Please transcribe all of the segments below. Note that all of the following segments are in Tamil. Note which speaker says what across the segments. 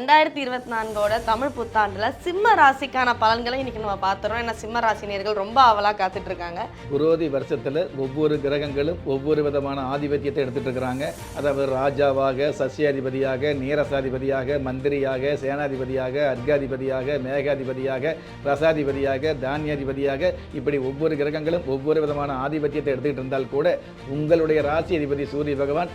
Speaker 1: ரெண்டாயிரத்தி இருபத்தி நான்கோட தமிழ் புத்தாண்டுல சிம்ம ராசிக்கான பலன்களை இன்னைக்கு நம்ம பார்த்துறோம். ஏன்னா சிம்ம ராசினியர்கள் ரொம்ப ஆவலா காத்துட்டு இருக்காங்க
Speaker 2: குரோதி வருஷத்தில் ஒவ்வொரு கிரகங்களும் ஒவ்வொரு விதமான ஆதிபத்தியத்தை எடுத்துட்டு இருக்கிறாங்க அதாவது ராஜாவாக சசியாதிபதியாக நீரசாதிபதியாக மந்திரியாக சேனாதிபதியாக அர்காதிபதியாக மேகாதிபதியாக ரசாதிபதியாக தானியாதிபதியாக இப்படி ஒவ்வொரு கிரகங்களும் ஒவ்வொரு விதமான ஆதிபத்தியத்தை எடுத்துக்கிட்டு இருந்தால் கூட உங்களுடைய ராசி அதிபதி சூரிய பகவான்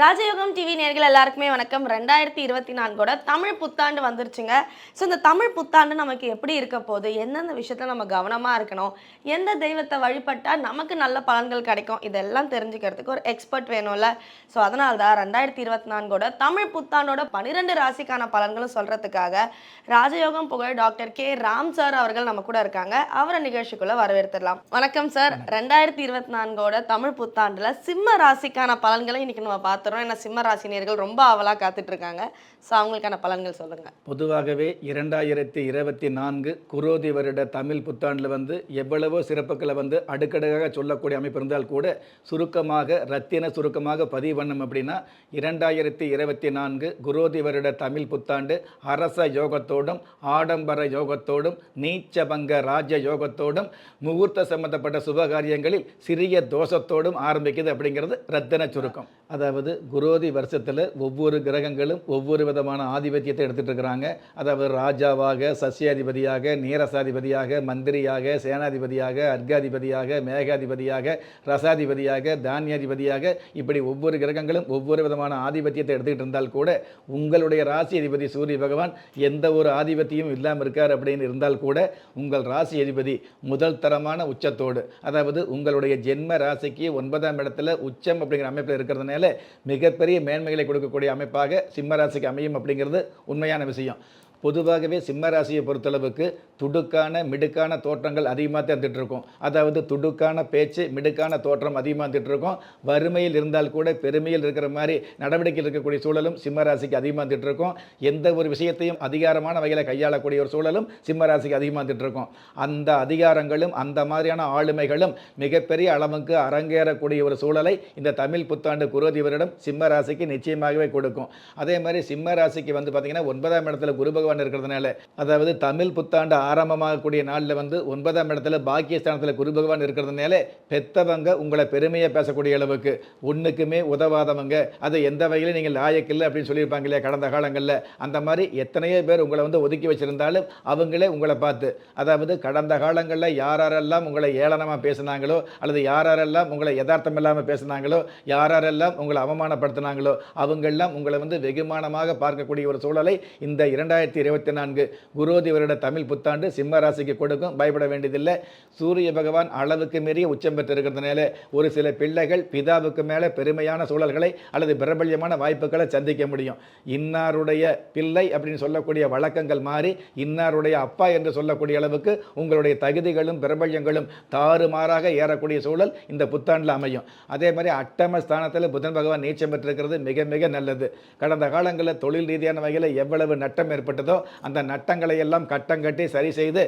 Speaker 1: ராஜயோகம் டிவி நேர்கள் எல்லாருக்குமே வணக்கம். ரெண்டாயிரத்தி இருபத்தி நான்கோட தமிழ் புத்தாண்டு வந்துருச்சுங்க. ஸோ இந்த தமிழ் புத்தாண்டு நமக்கு எப்படி இருக்க போகுது? எந்தெந்த விஷயத்துல நம்ம கவனமாக இருக்கணும்? எந்த தெய்வத்தை வழிபட்டால் நமக்கு நல்ல பலன்கள் கிடைக்கும்? இதெல்லாம் தெரிஞ்சுக்கிறதுக்கு ஒரு எக்ஸ்பர்ட் வேணும்ல. ஸோ அதனால தான் ரெண்டாயிரத்தி இருபத்தி நான்கோட தமிழ் புத்தாண்டோட பன்னிரெண்டு ராசிக்கான பலன்களும் சொல்கிறதுக்காக ராஜயோகம் புகழ் டாக்டர் கே. ராம் சார் அவர்கள் நம்ம கூட இருக்காங்க. அவரை நிகழ்ச்சிக்குள்ள வரவேற்றுடலாம் வணக்கம் சார். ரெண்டாயிரத்தி இருபத்தி நான்கோட தமிழ் புத்தாண்டுல சிம்ம ராசிக்கான பலன்களை இன்னைக்கு நம்ம பார்த்துறோம் ஏன்னா சிம்ம ராசினியர்கள் ரொம்ப ஆவலா காத்துட்டு இருக்காங்க ஸோ அவங்களுக்கான பலன்கள் சொல்லுங்க.
Speaker 2: பொதுவாகவே இரண்டாயிரத்தி இருபத்தி நான்கு குரோதி வருட தமிழ் புத்தாண்டில் வந்து எவ்வளவோ சிறப்புகளை வந்து அடுக்கடுக்காக சொல்லக்கூடிய அமைப்பு இருந்தால் கூட சுருக்கமாக ரத்தின சுருக்கமாக பதிவு பண்ணோம் அப்படின்னா இரண்டாயிரத்தி இருபத்தி நான்கு குரோதி வருட தமிழ் புத்தாண்டு அரச யோகத்தோடும் ஆடம்பர யோகத்தோடும் நீச்சபங்க ராஜ யோகத்தோடும் முகூர்த்த சம்பந்தப்பட்ட சுபகாரியங்களில் சிறிய தோஷத்தோடும் ஆரம்பிக்குது அப்படிங்கிறது ரத்தின சுருக்கம். அதாவது குரோதி வருஷத்தில் ஒவ்வொரு கிரகங்களும் ஒவ்வொரு விதமான ஆதிபத்தியத்தை எடுத்துகிட்டு இருக்கிறாங்க. அதாவது ராஜாவாக சசியாதிபதியாக நீரசாதிபதியாக மந்திரியாக சேனாதிபதியாக அர்காதிபதியாக மேகாதிபதியாக ரசாதிபதியாக தானியாதிபதியாக இப்படி ஒவ்வொரு கிரகங்களும் ஒவ்வொரு விதமான ஆதிபத்தியத்தை எடுத்துக்கிட்டு இருந்தால் கூட உங்களுடைய ராசி அதிபதி சூரிய பகவான் எந்த ஒரு ஆதிபத்தியும் இல்லாமல் இருக்கார் அப்படின்னு இருந்தால் கூட உங்கள் ராசி அதிபதி முதல் தரமான உச்சத்தோடு அதாவது உங்களுடைய ஜென்ம ராசிக்கு ஒன்பதாம் இடத்துல உச்சம் அப்படிங்கிற அமைப்பில் இருக்கிறதுனால மிகப்பெரிய மேன்மைகளை கொடுக்கக்கூடிய அமைப்பாக சிம்மராசிக்கு அமையும் அப்படிங்கிறது உண்மையான விஷயம். பொதுவாகவே சிம்ம ராசியை பொறுத்தளவுக்கு துடுக்கான மிடுக்கான தோற்றங்கள் அதிகமாக தந்துட்டு இருக்கும் அதாவது துடுக்கான பேச்சு மிடுக்கான தோற்றம் அதிகமாக தந்துட்டு இருக்கும் வறுமையில் இருந்தால் கூட பெருமையில் இருக்கிற மாதிரி நடவடிக்கையில் இருக்கக்கூடிய சூழலும் சிம்மராசிக்கு அதிகமாக வந்துட்டு இருக்கும் எந்த ஒரு விஷயத்தையும் அதிகாரமான வகையில் கையாளக்கூடிய ஒரு சூழலும் சிம்மராசிக்கு அதிகமாக வந்துட்டு இருக்கும் அந்த அதிகாரங்களும் அந்த மாதிரியான ஆளுமைகளும் மிகப்பெரிய அளவுக்கு அரங்கேறக்கூடிய ஒரு சூழலை இந்த தமிழ் புத்தாண்டு குரோதி வருடம் சிம்ம ராசிக்கு நிச்சயமாகவே கொடுக்கும். அதே மாதிரி சிம்மராசிக்கு வந்து பார்த்தீங்கன்னா ஒன்பதாம் இடத்துல குரு பகவான் இருக்கிறதுனால. அதாவது தமிழ் புத்தாண்டு ஆரம்பமாகக்கூடிய நாளில் வந்து ஒன்பதாம் இடத்துல பாக்கியஸ்தானத்தில் குரு பகவான் இருக்கிறதுனால பெத்தவங்க உங்களை பெருமையை பேசக்கூடிய அளவுக்கு ஒன்றுக்குமே உதவாதவங்க. அது எந்த வகையிலும் நீங்கள் லாயக்கில்லை அப்படின்னு சொல்லியிருப்பாங்க இல்லையா கடந்த காலங்களில். அந்த மாதிரி எத்தனையோ பேர் உங்களை வந்து ஒதுக்கி வச்சிருந்தாலும் அவங்களே உங்களை பார்த்து அதாவது கடந்த காலங்களில் யாரெல்லாம் உங்களை ஏளனமாக பேசினாங்களோ அல்லது யாரெல்லாம் உங்களை யதார்த்தம் இல்லாமல் பேசினாங்களோ யாரெல்லாம் உங்களை அவமானப்படுத்தினாங்களோ அவங்கெல்லாம் உங்களை வந்து வெகுமானமாக பார்க்கக்கூடிய ஒரு சூழலை இந்த இரண்டாயிரத்தி இருபத்தி நான்கு குரோதி வருட தமிழ் புத்தாண்டு சிம்ம ராசிக்கு கொடுக்கும். பயப்பட வேண்டியதில்லை. சூரிய பகவான் அளவுக்கு மீறிய உச்சம் பெற்றிருக்கிறதுனால ஒரு சில பிள்ளைகள் பிதாவுக்கு மேலே பெருமையான சூழல்களை அல்லது பிரபல்யமான வாய்ப்புகளை சந்திக்க முடியும். இன்னாருடைய பிள்ளை அப்படின்னு சொல்லக்கூடிய வழக்கங்கள் மாறி இன்னாருடைய அப்பா என்று சொல்லக்கூடிய அளவுக்கு உங்களுடைய தகுதிகளும் பிரபல்யங்களும் தாறுமாறாக ஏறக்கூடிய சூழல் இந்த புத்தாண்டில் அமையும். அதே மாதிரி அட்டம ஸ்தானத்தில் புதன் பகவான் நீச்சம் பெற்றிருக்கிறது. மிக மிக நல்லது. கடந்த காலங்களில் தொழில் ரீதியான வகையில் எவ்வளவு நட்டம் ஏற்பட்டது அந்த நட்டங்களை எல்லாம் கட்டம் கட்டி சரி செய்து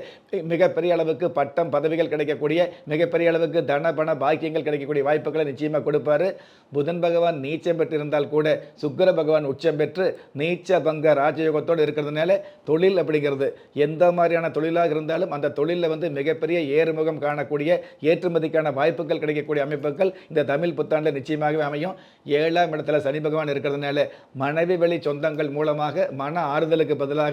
Speaker 2: மிகப்பெரிய அளவுக்கு பட்டம் பதவிகள் கிடைக்கக்கூடிய மிகப்பெரிய அளவுக்கு தன பண பாக்கியங்கள் கிடைக்கக்கூடிய வாய்ப்புகளை நிச்சயமாக கொடுப்பாரு. புதன் பகவான் நீச்சம் பெற்றிருந்தால் கூட சுக்கர பகவான் உச்சம் பெற்று நீச்ச பங்க ராஜயோகத்தோடு இருக்கிறதுனால தொழில் அப்படிங்கிறது எந்த மாதிரியான தொழிலாக இருந்தாலும் அந்த தொழிலில் வந்து மிகப்பெரிய ஏறுமுகம் காணக்கூடிய ஏற்றுமதிக்கான வாய்ப்புகள் கிடைக்கக்கூடிய அமைப்புகள் இந்த தமிழ் புத்தாண்டில் நிச்சயமாகவே அமையும். ஏழாம் இடத்துல சனி பகவான் இருக்கிறதுனால மனைவி வழி சொந்தங்கள் மூலமாக மன ஆறுதலுக்கு பதிலாக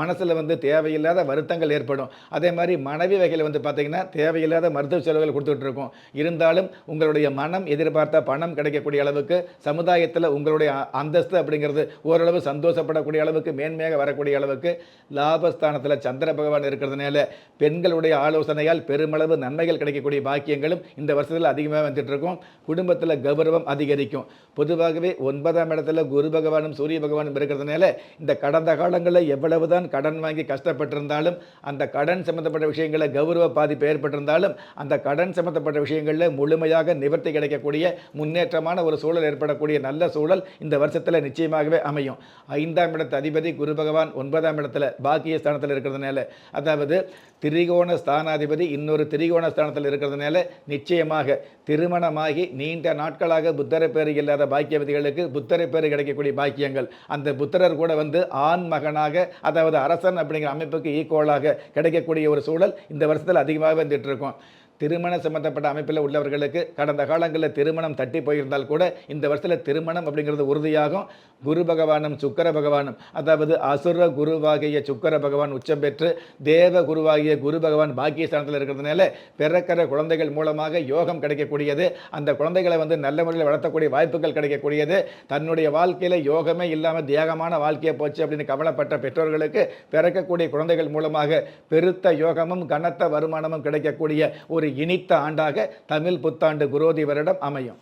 Speaker 2: மனசில் வந்து தேவையில்லாத வருத்தங்கள் ஏற்படும். அதே மாதிரி மனைவி வகையில் வந்து பார்த்தீங்கன்னா தேவையில்லாத மருத்துவ செலவுகள் கொடுத்துட்டு இருக்கும் இருந்தாலும் உங்களுடைய மனம் எதிர்பார்த்த பணம் கிடைக்கக்கூடிய அளவுக்கு சமுதாயத்தில் உங்களுடைய அந்தஸ்து அப்படிங்கிறது ஓரளவு சந்தோஷப்படக்கூடிய அளவுக்கு மேன்மையாக வரக்கூடிய அளவுக்கு லாபஸ்தானத்தில் சந்திர பகவான் இருக்கிறதுனால பெண்களுடைய ஆலோசனையால் பெருமளவு நன்மைகள் கிடைக்கக்கூடிய பாக்கியங்களும் இந்த வருஷத்தில் அதிகமாக வந்துட்டு இருக்கும் குடும்பத்தில் கௌரவம் அதிகரிக்கும். பொதுவாகவே ஒன்பதாம் இடத்துல குரு பகவானும் சூரிய பகவானும் இருக்கிறதுனால இந்த கடந்த காலங்களில் எவ்வளவுதான் கடன் வாங்கி கஷ்டப்பட்டிருந்தாலும் அந்த கடன் சம்பந்தப்பட்ட விஷயங்களில் கௌரவ பாதிப்பு ஏற்பட்டிருந்தாலும் அந்த கடன் சம்பந்தப்பட்ட விஷயங்களில் முழுமையாக நிவர்த்தி கிடைக்கக்கூடிய முன்னேற்றமான ஒரு சூழல் ஏற்படக்கூடிய நல்ல சூழல் இந்த வருஷத்தில் நிச்சயமாகவே அமையும். ஐந்தாம் இடத்து அதிபதி குரு பகவான் ஒன்பதாம் இடத்துல பாக்கிய ஸ்தானத்தில் இருக்கிறதுனால அதாவது திரிகோண ஸ்தானாதிபதி இன்னொரு திரிகோண ஸ்தானத்தில் இருக்கிறதுனால நிச்சயமாக திருமணமாகி நீண்ட நாட்களாக புத்தரை பேர் இல்லாத பாக்கியவதிகளுக்கு புத்தரை பேர் கிடைக்கக்கூடிய பாக்கியங்கள். அந்த புத்தரர் கூட வந்து ஆண் மகனாக அதாவது அரசன் அப்படிங்கிற அமைப்புக்கு ஈக்குவலாக கிடைக்கக்கூடிய ஒரு சூழல் இந்த வருஷத்தில் அதிகமாக வந்துட்டு இருக்கும். திருமண சம்பந்தப்பட்ட அமைப்பில் உள்ளவர்களுக்கு கடந்த காலங்களில் திருமணம் தட்டி போயிருந்தால் கூட இந்த வருஷத்தில் திருமணம் அப்படிங்கிறது உறுதியாகும். குரு பகவானும் சுக்கர பகவானும் அதாவது அசுர குருவாகிய சுக்கர பகவான் உச்சம் பெற்று தேவ குருவாகிய குரு பகவான் பாக்கியஸ்தானத்தில் இருக்கிறதுனால பிறக்கிற குழந்தைகள் மூலமாக யோகம் கிடைக்கக்கூடியது. அந்த குழந்தைகளை வந்து நல்ல முறையில் வளர்த்தக்கூடிய வாய்ப்புகள் கிடைக்கக்கூடியது. தன்னுடைய வாழ்க்கையில் யோகமே இல்லாமல் தியாகமான வாழ்க்கையை போச்சு அப்படின்னு கவலைப்பட்ட பெற்றோர்களுக்கு பிறக்கக்கூடிய குழந்தைகள் மூலமாக பெருத்த யோகமும் கனத்த வருமானமும் கிடைக்கக்கூடிய ஒரு இனித்த ஆண்டாக தமிழ் புத்தாண்டு குரோதி வருடம் அமையும்.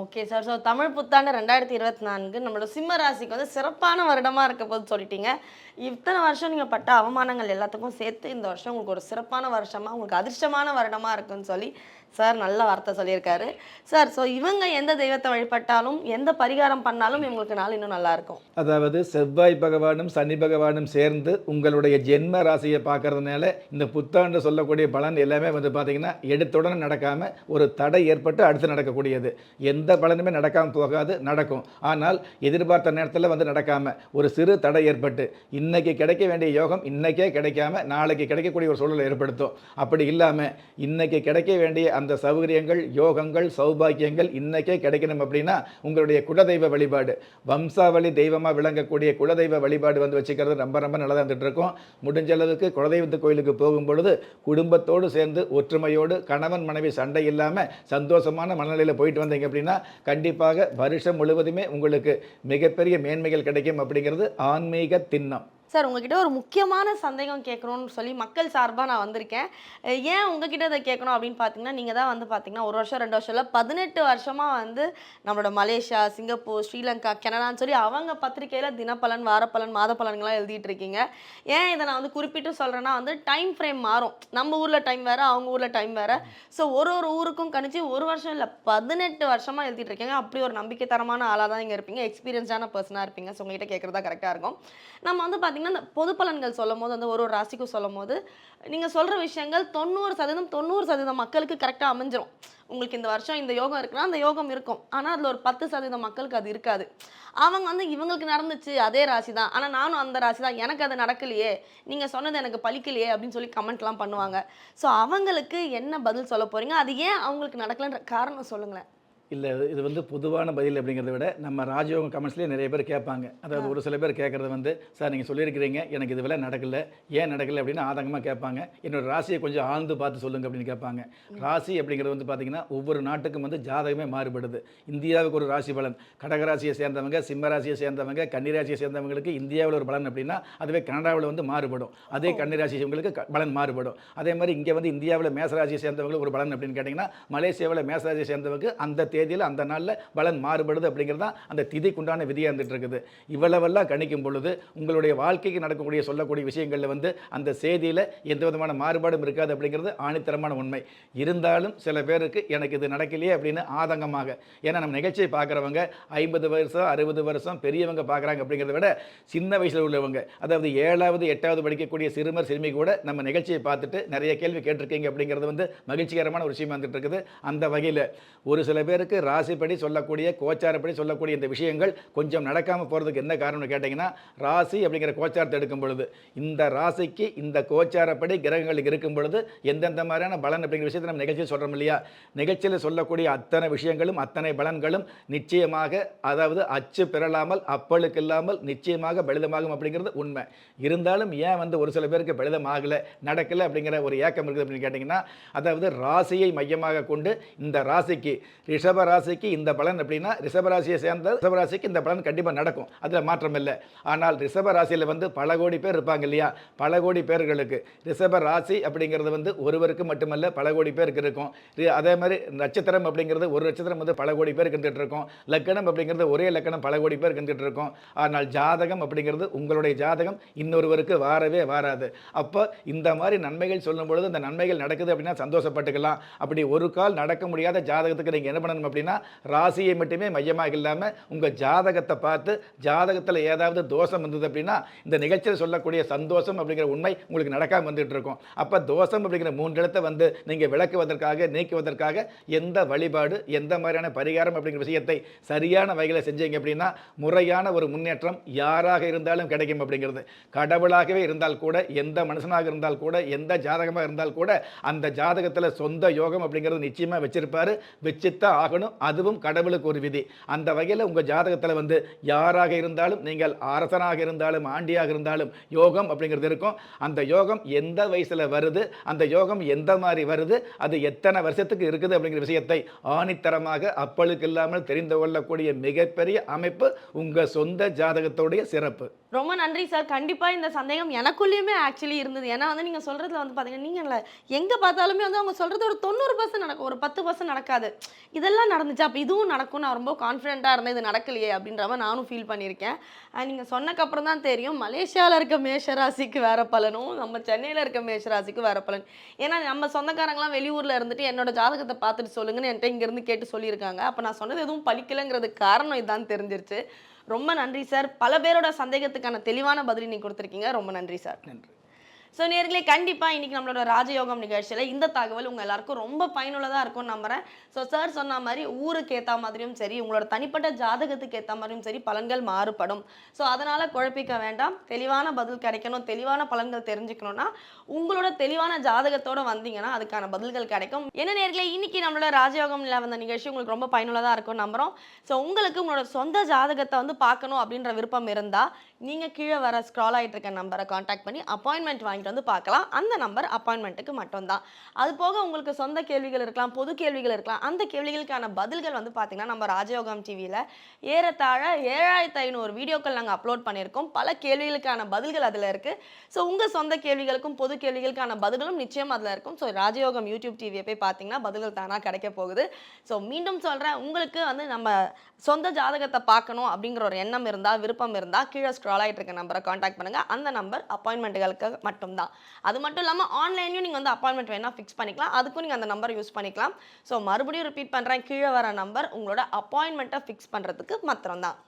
Speaker 1: ஓகே சார் ஸோ தமிழ் புத்தாண்டு ரெண்டாயிரத்தி இருபத்தி நான்கு நம்மளோட சிம்ம ராசிக்கு வந்து சிறப்பான வருடமாக இருக்க போது சொல்லிட்டீங்க. இத்தனை வருஷம் நீங்கள் பட்ட அவமானங்கள் எல்லாத்துக்கும் சேர்த்து இந்த வருஷம் உங்களுக்கு ஒரு சிறப்பான வருஷமாக உங்களுக்கு அதிர்ஷ்டமான வருடமாக இருக்குன்னு சொல்லி சார் நல்ல வார்த்தை சொல்லியிருக்காரு. சார் ஸோ இவங்க எந்த தெய்வத்தை வழிபட்டாலும் எந்த பரிகாரம் பண்ணாலும் இவங்களுக்கு நாள் இன்னும் நல்லா இருக்கும்.
Speaker 2: அதாவது செவ்வாய் பகவானும் சனி பகவானும் சேர்ந்து உங்களுடைய ஜென்ம ராசியை பார்க்கறதுனால இந்த புத்தாண்டு சொல்லக்கூடிய பலன் எல்லாமே வந்து பார்த்தீங்கன்னா எடுத்துடனே நடக்காமல் ஒரு தடை ஏற்பட்டு அடுத்து நடக்கக்கூடியது. எந்த பலனுமே நடக்காமல் போகாது நடக்கும். ஆனால் எதிர்பார்த்த நேரத்தில் வந்து நடக்காமல் ஒரு சிறு தடை ஏற்பட்டு இன்னைக்கு கிடைக்க வேண்டிய யோகம் இன்னைக்கே கிடைக்காம நாளைக்கு கிடைக்கக்கூடிய ஒரு சூழலை ஏற்படுத்தும். அப்படி இல்லாமல் இன்னைக்கு கிடைக்க வேண்டிய அந்த சௌகரியங்கள் யோகங்கள் சௌபாக்கியங்கள் இன்னைக்கே கிடைக்கணும் அப்படின்னா உங்களுடைய குலதெய்வ வழிபாடு. வம்சாவளி தெய்வமாக விளங்கக்கூடிய குலதெய்வ வழிபாடு வந்து வச்சுக்கிறது ரொம்ப ரொம்ப நல்லா இருந்துட்டு இருக்கும் முடிஞ்ச அளவுக்கு குலதெய்வத்து கோயிலுக்கு போகும் பொழுது குடும்பத்தோடு சேர்ந்து ஒற்றுமையோடு கணவன் மனைவி சண்டை இல்லாமல் சந்தோஷமான மனநிலையில் போயிட்டு வந்தீங்க அப்படின்னா கண்டிப்பாக வருஷம் முழுவதுமே உங்களுக்கு மிகப்பெரிய மேன்மைகள் கிடைக்கும் அப்படிங்கிறது ஆன்மீக திண்ணம்.
Speaker 1: சார் உங்ககிட்ட ஒரு முக்கியமான சந்தேகம் கேட்கணும்னு சொல்லி மக்கள் சார்பாக நான் வந்திருக்கேன். ஏன் உங்ககிட்ட இதை கேட்கணும் அப்படின்னு பார்த்தீங்கன்னா நீங்கள் தான் வந்து பார்த்தீங்கன்னா ஒரு வருஷம் ரெண்டு வருஷம் இல்லை பதினெட்டு வருஷமாக வந்து நம்மளோட மலேசியா சிங்கப்பூர் ஸ்ரீலங்கா கனடான்னு சொல்லி அவங்க பத்திரிக்கையில் தினப்பலன் வாரப்பலன் மாதப்பலன்கள்லாம் எழுதிட்டு இருக்கீங்க. ஏன் இதை நான் வந்து குறிப்பிட்டு சொல்கிறேன்னா வந்து டைம் ஃப்ரேம் மாறும். நம்ம ஊரில் டைம் வேறு அவங்க ஊரில் டைம் வேறு. ஸோ ஒரு ஒரு ஊருக்கும் கணிச்சு ஒரு வருஷம் இல்லை பதினெட்டு வருஷமாக எழுதிட்டு இருக்கீங்க. அப்படி ஒரு நம்பிக்கை தரமான ஆளாக தான் இங்கே இருப்பீங்க. எக்ஸ்பீரியன்ஸான பர்சனாக இருப்பீங்க. ஸோ உங்ககிட்ட கேட்குறதா கரெக்டாக இருக்கும். நம்ம வந்து பார்த்தீங்கன்னா இந்த பொது பலன்கள் சொல்லும் போது அந்த ஒரு ஒரு ராசிக்கும் சொல்லும் போது நீங்கள் சொல்கிற விஷயங்கள் தொண்ணூறு சதவீதம் தொண்ணூறு சதவீதம் மக்களுக்கு கரெக்டாக அமைஞ்சிரும். உங்களுக்கு இந்த வருஷம் இந்த யோகம் இருக்குன்னா அந்த யோகம் இருக்கும். ஆனால் அதில் ஒரு பத்து சதவீதம் மக்களுக்கு அது இருக்காது. அவங்க வந்து இவங்களுக்கு நடந்துச்சு அதே ராசி தான் ஆனால் நானும் அந்த ராசி தான் எனக்கு அது நடக்கலையே. நீங்கள் சொன்னது எனக்கு பலிக்கலையே அப்படின்னு சொல்லி கமெண்ட்லாம் பண்ணுவாங்க. ஸோ அவங்களுக்கு என்ன பதில் சொல்ல போகிறீங்க அது ஏன் அவங்களுக்கு நடக்கலன்ற காரணம் சொல்லுங்களேன்.
Speaker 2: இல்லை இது வந்து பொதுவான பதில் அப்படிங்கிறத விட நம்ம ராஜயோகம் கமெண்ட்ஸ்லேயே நிறைய பேர் கேட்பாங்க. அதாவது ஒரு சில பேர் கேட்குறது வந்து சார் நீங்கள் சொல்லியிருக்கிறீங்க எனக்கு இது வேலை நடக்கல ஏன் நடக்கல? அப்படின்னு ஆதங்கமாக கேட்பாங்க. என்னோட ராசியை கொஞ்சம் ஆழ்ந்து பார்த்து சொல்லுங்க அப்படின்னு கேட்பாங்க. ராசி அப்படிங்கிறது வந்து பார்த்தீங்கன்னா ஒவ்வொரு நாட்டுக்கும் வந்து ஜாதகமே மாறுபடுது. இந்தியாவுக்கு ஒரு ராசி பலன். கடகராசியை சேர்ந்தவங்க சிம்ம ராசியை சேர்ந்தவங்க கன்னிராசியை சேர்ந்தவங்களுக்கு இந்தியாவில் ஒரு பலன் அப்படின்னா அதுவே கனடாவில் வந்து மாறுபடும். அதே கன்னிராசிங்களுக்கு க- பலன் மாறுபடும். அதே மாதிரி இங்கே வந்து இந்தியாவில் மேசராசியை சேர்ந்தவங்களுக்கு ஒரு பலன் அப்படின்னு கேட்டிங்கன்னா மலேசியாவில் மேசராசியை சேர்ந்தவங்க அந்த தேதியில் அந்த நாளில் பலன் மாறுபடுது அப்படிங்கிறது தான் அந்த திதிக்குண்டான விதியாக இருந்துட்டு இருக்குது இவ்வளவெல்லாம் கணிக்கும் பொழுது உங்களுடைய வாழ்க்கைக்கு நடக்கக்கூடிய சொல்லக்கூடிய விஷயங்களில் வந்து அந்த செய்தியில் எந்த விதமான மாறுபாடும் இருக்காது அப்படிங்கிறது ஆணித்தரமான உண்மை. இருந்தாலும் சில பேருக்கு எனக்கு இது நடக்கலையே அப்படின்னு ஆதங்கமாக. ஏன்னா நம்ம நிகழ்ச்சியை பார்க்குறவங்க ஐம்பது வருஷம் அறுபது வருஷம் பெரியவங்க பார்க்குறாங்க அப்படிங்கிறத விட சின்ன வயசில் உள்ளவங்க அதாவது ஏழாவது எட்டாவது படிக்கக்கூடிய சிறுமர் சிறுமி கூட நம்ம நிகழ்ச்சியை பார்த்துட்டு நிறைய கேள்வி கேட்டிருக்கீங்க அப்படிங்கிறது வந்து மகிழ்ச்சிகரமான ஒரு விஷயமா வந்துட்டு இருக்குது அந்த வகையில் ஒரு சில பேருக்கு ராசிப்படி சொல்லக்கூடிய கோச்சாரப்படி சொல்லக்கூடிய இந்த விஷயங்கள் கொஞ்சம் நடக்காமல் போகிறதுக்கு என்ன காரணம்னு கேட்டிங்கன்னா ராசி அப்படிங்கிற கோச்சாரத்தை எடுக்கும் பொழுது இந்த ராசிக்கு இந்த கோச்சாரப்படி கிரகங்கள் இருக்கும் பொழுது எந்தெந்த மாதிரியான பலன் அப்படிங்கிற விஷயத்தை நம்ம நிகழ்ச்சியில் சொல்கிறோம் இல்லையா? நிகழ்ச்சியில் சொல்லக்கூடிய அத்தனை விஷயங்களும் அத்தனை பலன்களும் நிச்சயமாக அதாவது அச்சு பெறலாமல் அப்பளுக்கு இல்லாமல் நிச்சயமாக பலிதமாகும் அப்படிங்கிறது உண்மை. இருந்தாலும் ஏன் வந்து ஒரு சில பேருக்கு பலிதம் ஆகலை நடக்கலை அப்படிங்கிற ஒரு ஏக்கம் இருக்குது அப்படின்னு கேட்டிங்கன்னா அதாவது ராசியை மையமாக கொண்டு இந்த ராசிக்கு ரிஷப ரிஷபராசிக்கு இந்த பலன் அப்படின்னா ரிஷபராசியை சேர்ந்த ரிஷபராசிக்கு இந்த பலன் கண்டிப்பாக நடக்கும். அதில் மாற்றம் இல்லை. ஆனால் ரிஷபராசியில் வந்து பல கோடி பேர் இருப்பாங்க இல்லையா? பல கோடி பேர்களுக்கு. ரிஷப ராசி அப்படிங்கிறது வந்து ஒருவருக்கு மட்டுமல்ல பல கோடி பேருக்கு இருக்கும். ரி- அதே மாதிரி நட்சத்திரம் அப்படிங்கிறது ஒரு நட்சத்திரம் வந்து பல கோடி பேருக்கு இருந்துகிட்டு இருக்கும். லக்கணம் அப்படிங்கிறது ஒரே லக்கணம் பல கோடி பேருக்கு இருந்துகிட்டு இருக்கும். ஆனால் ஜாதகம் அப்படிங்கிறது உங்களுடைய ஜாதகம் இன்னொருவருக்கு வாரவே வாராது. அப்போ இந்த மாதிரி நன்மைகள் சொல்லும் பொழுது இந்த நன்மைகள் நடக்குது அப்படின்னா சந்தோஷப்பட்டுக்கலாம். அப்படி ஒரு கால் நடக்க முடியாத ஜாதகத்துக்கு நீங்கள் என்ன பண்ணணும் அப்படின்னா ராசியை மட்டுமே மையமாக இல்லாமல் உங்கள் ஜாதகத்தை பார்த்து ஜாதகத்தில் ஏதாவது தோஷம் இருந்தது அப்படின்னா இந்த நிகழ்ச்சியில் சொல்லக்கூடிய சந்தோஷம் அப்படிங்கிற உண்மை உங்களுக்கு நடக்காமல் வந்துட்டு இருக்கும். அப்போ தோஷம் அப்படிங்கிற மூன்று இடத்தை வந்து நீங்கள் விளக்குவதற்காக நீக்குவதற்காக எந்த வழிபாடு எந்த மாதிரியான பரிகாரம் அப்படிங்கிற விஷயத்தை சரியான வகையில் செஞ்சீங்க அப்படின்னா முறையான ஒரு முன்னேற்றம் யாராக இருந்தாலும் கிடைக்கும் அப்படிங்கிறது. கடவுளாகவே இருந்தால் கூட எந்த மனுஷனாக இருந்தால் கூட எந்த ஜாதகமாக இருந்தால் கூட அந்த ஜாதகத்தில் சொந்த யோகம் அப்படிங்கிறது நிச்சயமாக வச்சிருப்பார். வச்சுத்தான் ஆகணும். அதுவும் கடவுளுக்கு ஒரு விதி. அந்த வகையில் உங்கள் ஜாதகத்தில் வந்து யாராக இருந்தாலும் நீங்கள் அரசனாக இருந்தாலும் ஆண்டியாக இருந்தாலும் யோகம் அப்படிங்கிறது இருக்கும். அந்த யோகம் எந்த வயசில் வருது அந்த யோகம் எந்த மாதிரி வருது அது எத்தனை வருஷத்துக்கு இருக்குது அப்படிங்கிற விஷயத்தை ஆணித்தரமாக அப்பளுக்கு இல்லாமல் தெரிந்து கொள்ளக்கூடிய மிகப்பெரிய அமைப்பு உங்கள் சொந்த ஜாதகத்தோடைய சிறப்பு.
Speaker 1: ரொம்ப நன்றி சார். கண்டிப்பாக இந்த சந்தேகம் எனக்குள்ளேயுமே ஆக்சுவலி இருந்தது. ஏன்னா வந்து நீங்கள் சொல்கிறதுல வந்து பார்த்தீங்கன்னா நீங்கள் இல்லை எங்கே பார்த்தாலுமே வந்து அவங்க சொல்கிறது ஒரு தொண்ணூறு பர்சன்ட் நடக்கும். ஒரு பத்து பர்சன்ட் நடக்காது. இதெல்லாம் நடந்துச்சு. அப்போ இதுவும் நடக்கும் நான் ரொம்ப கான்ஃபிடென்ட்டாக இருந்தேன். இது நடக்கலையே அப்படின்ற மாதிரி நானும் ஃபீல் பண்ணியிருக்கேன். நீங்கள் சொன்னக்கப்புறம் தான் தெரியும். மலேசியாவில் இருக்க மேஷராசிக்கு வேறு பலனும் நம்ம சென்னையில் இருக்க மேஷராசிக்கு வேறு பலன். ஏன்னா நம்ம சொந்தக்காரங்களாம் வெளியூரில் இருந்துட்டு என்னோட ஜாதகத்தை பார்த்துட்டு சொல்லுங்கன்னு என்கிட்ட இங்கேருந்து கேட்டு சொல்லியிருக்காங்க. அப்போ நான் சொன்னது எதுவும் பழிக்கலைங்கிறதுக்கு காரணம் இதான் தெரிஞ்சிருச்சு. ரொம்ப நன்றி சார். பல பேரோட சந்தேகத்துக்கான தெளிவான பதில் நீங்கள் கொடுத்துருக்கீங்க. ரொம்ப நன்றி சார்.
Speaker 2: நன்றி.
Speaker 1: ஸோ நேர்களே கண்டிப்பாக இன்றைக்கி நம்மளோட ராஜயோகம் நிகழ்ச்சியில் இந்த தகவல் உங்கள் எல்லாருக்கும் ரொம்ப பயனுள்ளதாக இருக்கும்னு நம்புகிறேன் ஸோ சார் சொன்ன மாதிரி ஊருக்கு ஏற்ற மாதிரியும் சரி உங்களோட தனிப்பட்ட ஜாதகத்துக்கு ஏற்ற மாதிரியும் சரி பலன்கள் மாறுபடும். ஸோ அதனால் குழப்பிக்க வேண்டாம். தெளிவான பதில் கிடைக்கணும். தெளிவான பலன்கள் தெரிஞ்சுக்கணும்னா உங்களோட தெளிவான ஜாதகத்தோட வந்தீங்கன்னா அதுக்கான பதில்கள் கிடைக்கும். என்ன நேர்களே இன்னைக்கு நம்மளோட ராஜயோகம்ல வந்த நிகழ்ச்சி உங்களுக்கு ரொம்ப பயனுள்ளதாக இருக்கும் நம்புறோம். ஸோ உங்களுக்கு உங்களோட சொந்த ஜாதகத்தை வந்து பார்க்கணும் அப்படின்ற விருப்பம் இருந்தால் நீங்கள் கீழே வர ஸ்க்ரால் ஆகிட்டு இருக்க நம்பரை காண்டாக்ட் பண்ணி அப்பாயின்மெண்ட் வாங்கிட்டு வந்து பார்க்கலாம். அந்த நம்பர் அப்பாயின்மெண்ட்டுக்கு மட்டும்தான். அது போக உங்களுக்கு சொந்த கேள்விகள் இருக்கலாம் பொது கேள்விகள் இருக்கலாம். அந்த கேள்விகளுக்கான பதில்கள் வந்து பார்த்தீங்கன்னா நம்ம ராஜயோகம் டிவியில் ஏறத்தாழ ஏழாயிரத்து ஐநூறு வீடியோக்கள் நாங்கள் அப்லோட் பண்ணியிருக்கோம். பல கேள்விகளுக்கான பதில்கள் அதில் இருக்குது ஸோ உங்கள் சொந்த கேள்விகளுக்கும் பொது கேள்விகளுக்கான பதில்களும் நிச்சயம் அதில் இருக்கும். ஸோ ராஜயோகம் யூடியூப் டிவியை போய் பார்த்தீங்கன்னா பதில்கள் தானாக கிடைக்க போகுது. ஸோ மீண்டும் சொல்கிறேன் உங்களுக்கு வந்து நம்ம சொந்த ஜாதகத்தை பார்க்கணும் அப்படிங்கிற ஒரு எண்ணம் இருந்தால் விருப்பம் இருந்தால் கீழே ஸ்க்ரால் ஆகிட்டு இருக்க நம்பரை காண்டாக்ட் பண்ணுங்கள் அந்த நம்பர் அப்பாயின்மெண்ட்டுகளுக்கு மட்டும்தான். அது மட்டும் இல்லாமல் ஆன்லைன்லையும் நீங்கள் வந்து அப்பாயின்மெண்ட் வேணால் ஃபிக்ஸ் பண்ணிக்கலாம். அதுக்கும் நீங்கள் அந்த நம்பர் யூஸ் பண்ணிக்கலாம். ஸோ மறுபடியும் ரிப்பீட் பண்ணுறேன் கீழே வர நம்பர் உங்களோட அப்பாயின்மெண்ட்டை ஃபிக்ஸ் பண்ணுறதுக்கு மாத்திரம்தான்.